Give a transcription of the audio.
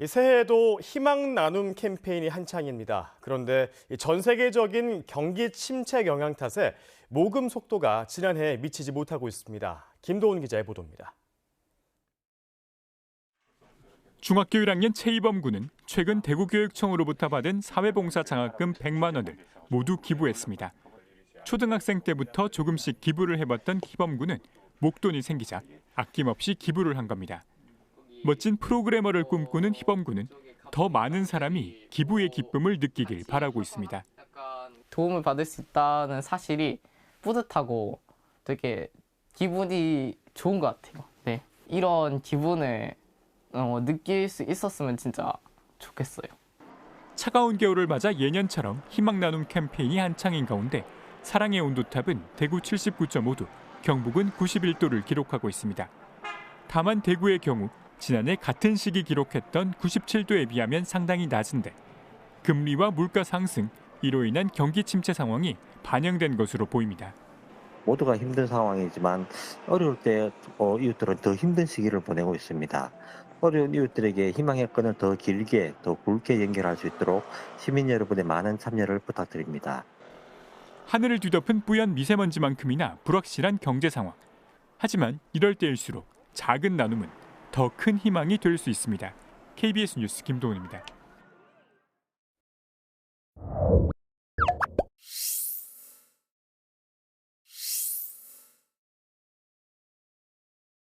이 새해에도 희망 나눔 캠페인이 한창입니다. 그런데 이전 세계적인 경기 침체 영향 탓에 모금 속도가 지난해에 미치지 못하고 있습니다. 김도훈 기자의 보도입니다. 중학교 1학년 최이범 군은 최근 대구교육청으로부터 받은 사회봉사 장학금 100만 원을 모두 기부했습니다. 초등학생 때부터 조금씩 기부를 해봤던 희범 군은 목돈이 생기자 아낌없이 기부를 한 겁니다. 멋진 프로그래머를 꿈꾸는 희범 군은 더 많은 사람이 기부의 기쁨을 느끼길 바라고 있습니다. 도움을 받을 수 있다는 사실이 뿌듯하고 되게 기분이 좋은 것 같아요. 네. 이런 기분을 어, 느낄 수 있었으면 진짜 좋겠어요. 차가운 겨울을 맞아 예년처럼 희망 나눔 캠페인이 한창인 가운데 사랑의 온도탑은 대구 79.5도, 경북은 91도를 기록하고 있습니다. 다만 대구의 경우 지난해 같은 시기 기록했던 97도에 비하면 상당히 낮은데 금리와 물가 상승 이로 인한 경기 침체 상황이 반영된 것으로 보입니다. 모두가 힘든 상황이지만 어려울 때 어, 이웃들은 더 힘든 시기를 보내고 있습니다. 어려운 이웃들에게 희망의 끈을 더 길게 더 굵게 연결할 수 있도록 시민 여러분의 많은 참여를 부탁드립니다. 하늘을 뒤덮은 뿌연 미세먼지만큼이나 불확실한 경제 상황. 하지만 이럴 때일수록 작은 나눔은 더 큰 희망이 될 수 있습니다. KBS 뉴스 김동훈입니다.